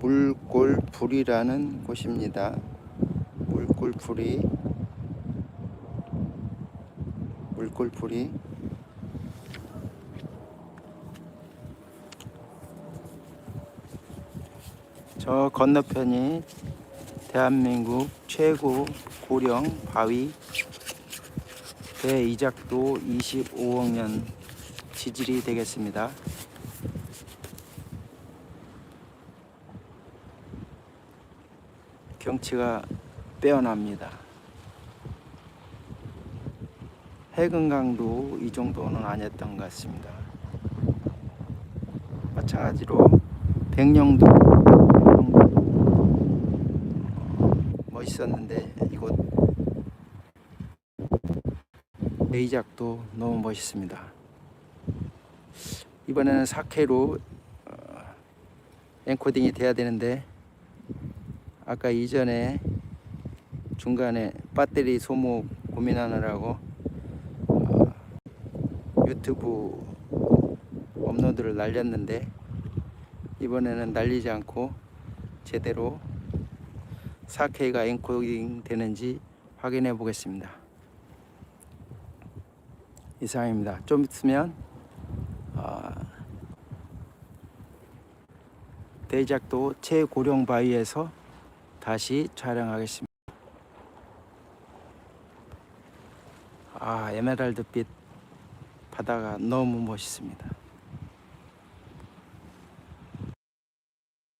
물골풀이라는 곳입니다. 물골풀이 물골풀이 저 건너편이 대한민국 최고 고령 바위 대이작도 25억 년 지질이 되겠습니다. 경치가 빼어납니다. 해금강도 이 정도는 아니었던 것 같습니다. 마찬가지로 백령도 멋있었는데 이곳 레이작도 너무 멋있습니다. 이번에는 4K로 어, 엔코딩이 돼야 되는데 아까 이전에 중간에 배터리 소모 고민하느라고 어, 유튜브 업로드를 날렸는데 이번에는 날리지 않고 제대로 4K가 엔코딩 되는지 확인해 보겠습니다. 이상입니다. 좀 있으면 어, 대작도 최고령 바위에서 다시 촬영하겠습니다. 아, 에메랄드빛 바다가 너무 멋있습니다.